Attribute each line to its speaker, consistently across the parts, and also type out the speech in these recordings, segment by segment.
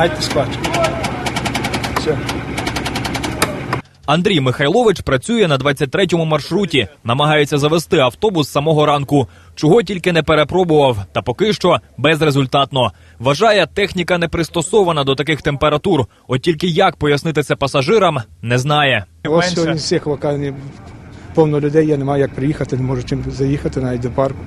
Speaker 1: Гайте спати. Все.
Speaker 2: Андрій Михайлович працює на 23-му маршруті, намагається завести автобус з самого ранку. Чого тільки не перепробував, та поки що безрезультатно. Вважає, техніка не пристосована до таких температур. От тільки як пояснити це пасажирам, не знає.
Speaker 1: Ось сьогодні з цих локальних повно людей, я не маю як приїхати, не можу чим заїхати навіть до парку,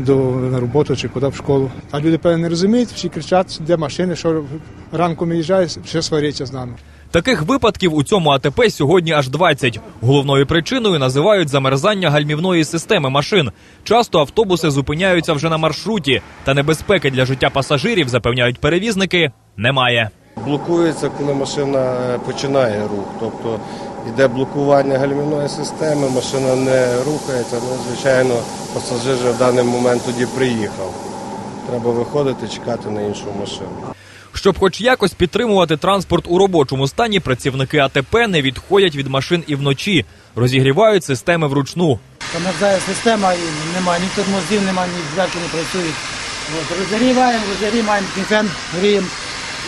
Speaker 1: до, на роботу чи куди в школу. А люди, певно, не розуміють, всі кричать, де машини, що ранком виїжджає, ще сваряться з нами.
Speaker 2: Таких випадків у цьому АТП сьогодні аж 20. Головною причиною називають замерзання гальмівної системи машин. Часто автобуси зупиняються вже на маршруті, та небезпеки для життя пасажирів, запевняють перевізники, немає.
Speaker 3: Блокується, коли машина починає рух. Тобто йде блокування гальмівної системи, машина не рухається. Ну, звичайно, пасажир в даний момент тоді приїхав. Треба виходити, чекати на іншу машину.
Speaker 2: Щоб хоч якось підтримувати транспорт у робочому стані, працівники АТП не відходять від машин і вночі, розігрівають системи вручну.
Speaker 4: Замерзає система і немає ні тормозів, немає, ні дверки не працюють. От, розігріваємо, розігріваємо кінфен, гріємо,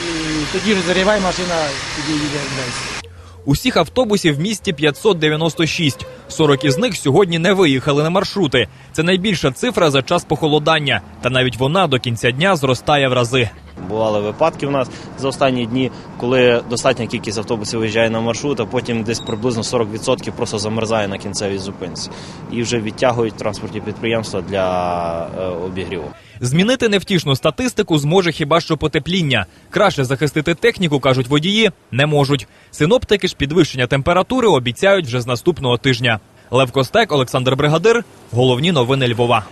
Speaker 4: і тоді розігріває машина, тоді їде десь.
Speaker 2: Усіх автобусів в місті 596. 40 із них сьогодні не виїхали на маршрути. Це найбільша цифра за час похолодання, та навіть вона до кінця дня зростає в рази.
Speaker 5: Бували випадки у нас за останні дні, коли достатня кількість автобусів виїжджає на маршрут, а потім десь приблизно 40% просто замерзає на кінцевій зупинці і вже відтягують транспортні підприємства для е, обігріву.
Speaker 2: Змінити невтішну статистику зможе хіба що потепління. Краще захистити техніку, кажуть водії, не можуть. Синоптики ж підвищення температури обіцяють вже з наступного тижня. Лев Костек, Олександр Бригадир. Головні новини Львова.